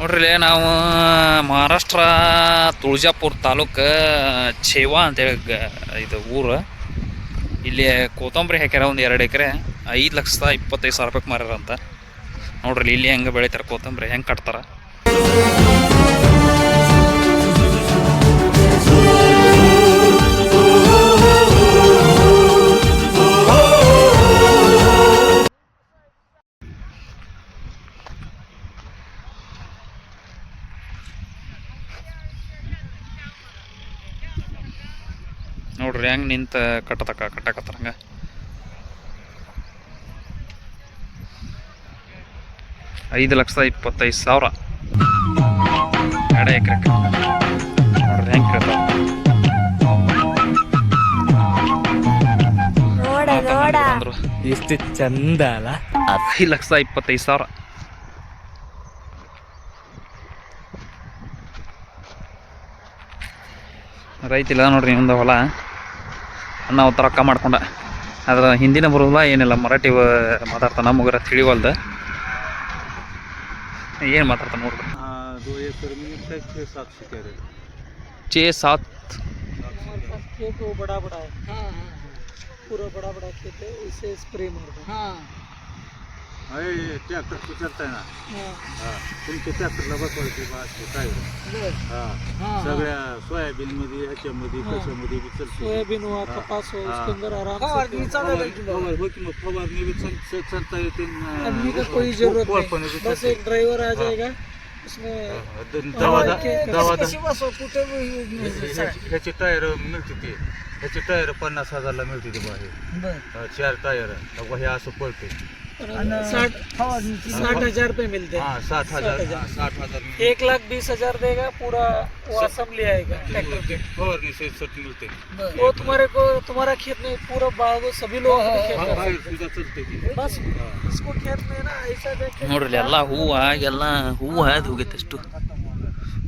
ನೋಡ್ರಿ ನಾವು ಮಹಾರಾಷ್ಟ್ರ, ತುಳಜಾಪುರ ತಾಲೂಕು, ಛೇವಾ ಅಂತೇಳಿ ಇದು ಊರು. ಇಲ್ಲಿ ಕೊತ್ತಂಬರಿ ಹಾಕ್ಯಾರ ಒಂದು ಎರಡು ಎಕರೆ, ಐದು ಲಕ್ಷದ ಇಪ್ಪತ್ತೈದು ಸಾವಿರ ರೂಪಾಯಿಗೆ ಮಾರ್ಯಾರಂತ ನೋಡ್ರಿ ಇಲ್ಲಿ ಹೆಂಗೆ ಬೆಳಿತಾರೆ ಕೊತ್ತಂಬರಿ, ಹೆಂಗೆ ಕಟ್ತಾರ. ನೋಡ್ರಿ ಹೆಂಗೆ ನಿಂತ ಕಟ್ಟತಕ್ಕ ಕಟ್ಟಕತ್ತಾರ ಹಂಗೆ. ಐದು ಲಕ್ಷದ ಇಪ್ಪತ್ತೈದು ಸಾವಿರ. ಎರಡು ಎಕರೆ ನೋಡ್ರಿ ಹೆಂಗೆ ಕೇಳ್ತಾವ. ಎಷ್ಟು ಚಂದ ಅಲ್ಲ? ಐದು ಲಕ್ಷದ ಇಪ್ಪತ್ತೈದು ಸಾವಿರ. ರೈತ ಇಲ್ಲ ನೋಡ್ರಿ ಇನ್ನೊಂದು ಹೊಲ. ನಾವು ರೊಕ್ಕ ಮಾಡ್ಕೊಂಡ. ಆದ್ರೆ ಹಿಂದಿನ ಬರೋದಿಲ್ಲ ಏನಿಲ್ಲ ಮರಾಠಿ ಮಾತಾಡ್ತಾನ ನಮಗರ ತಿಳಿವಲ್ದು. ಏನು ಮಾತಾಡ್ತಾನೆ ನೋಡ್ರಿ. ಚೇ ಸಾತ್ ಬಡ ಬಡ. ಪೂರ ಬಡ ಬಡ ಇಸ್ಪ್ರೇ ಮಾಡ್ಬೇಕು. ट्रॅक्टर उचलताय ना. हा. तुमच्या ट्रॅक्टरला बसवायचे बा असते काय? हा सगळ्या सोयाबीन मध्ये ह्याच्यामध्ये कशामध्ये सोयाबीन कपास फवारणी मग फवारणी बी चलता येते कोळपणे एक ड्रायव्हर आ जाएगा ह्याचे टायर मिळते ते. ह्याचे टायर पन्नास हजारला मिळते ते बाहेर चार टायर हे असं पळते साठ साठ हजार रुपये मिलते हैं हा साठ हजार साठ हजार. हा, साठ हजार मिळते. एक लाख बीस हजार देगा पूरा वो असम्बली आएगा ट्रैक्टर पे फवारणी से सट मिळते वो तुम्हारे को तुम्हारा खेत में पूरा बाग सभी लोग अपने खेत हा, में बाहेर सुद्धा चलते ते बस इसको खेत में ना ऐसा देखे ನೋಡ್ರಿ ಎಲ್ಲ ಹೂವು ಎಲ್ಲ ಹೂವು ಅದು ಹೋಗೈತೆ ಅಷ್ಟು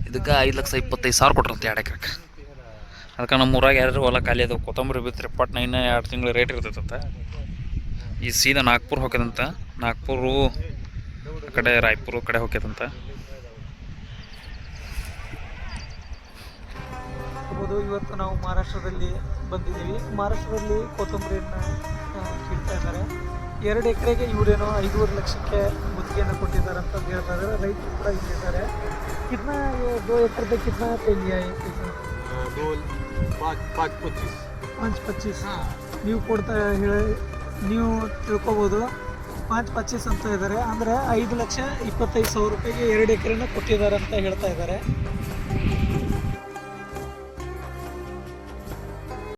ಇದಕ್ಕೆ ಐದು ಲಕ್ಷ ಇಪ್ಪತ್ತೈದು ಸಾವಿರ ಕೊಟ್ರಂತೆ ಎರಡು ಎಕರೆಗೆ ಅದಕ್ಕೆ ನಮ್ಮ ಊರಾಗ ಯಾರು ಹೊಲ ಖಾಲಿ ಅದಾವ ಕೊತ್ತಂಬರಿ ಬಿತ್ತರೆ ಪಟ್ನ ಇನ್ನೂ ಎರಡು ತಿಂಗಳು ರೇಟ್ ಇರ್ತೈತಂತ ಈ ಸೀದಾ ನಾಗ್ಪುರ್ ಹೋಗ್ಯದಂತ. ನಾಗ್ಪುರು ಕಡೆ ರಾಯಪುರು ಕಡೆ ಹೋಗ್ಯದಂತ. ಇವತ್ತು ನಾವು ಮಹಾರಾಷ್ಟ್ರದಲ್ಲಿ ಬಂದಿದ್ದೀವಿ. ಮಹಾರಾಷ್ಟ್ರದಲ್ಲಿ ಕೊತ್ತಂಬರಿಯನ್ನು ಕೀಳ್ತಾ ಇದ್ದಾರೆ. ಎರಡು ಎಕರೆಗೆ ಇವರೇನೋ ಐದೂವರೆ ಲಕ್ಷಕ್ಕೆ ಗುತ್ತಿಗೆಯನ್ನು ಕೊಟ್ಟಿದ್ದಾರೆ ಅಂತ ಹೇಳ್ತಾ ಇದ್ದಾರೆ ರೈತರು ಕೂಡ ಇಲ್ಲಿದ್ದಾರೆ ಇದನ್ನ ಎರಡು ಎಕರೆ ಕಿದ್ನ ಪಂಚ ಪಚ್ಚೀಸ್. ನೀವು ಕೊಡ್ತಾ ಹೇಳಿ ನೀವು ತಿಳ್ಕೊಬೋದು. ಪಾಂಚ್ ಪಚ್ಚೀಸ್ ಅಂತ ಇದ್ದಾರೆ ಅಂದರೆ ಐದು ಲಕ್ಷ ಇಪ್ಪತ್ತೈದು ಸಾವಿರ ರೂಪಾಯಿಗೆ ಎರಡು ಎಕರೆನ ಕೊಟ್ಟಿದ್ದಾರೆ ಅಂತ ಹೇಳ್ತಾ ಇದ್ದಾರೆ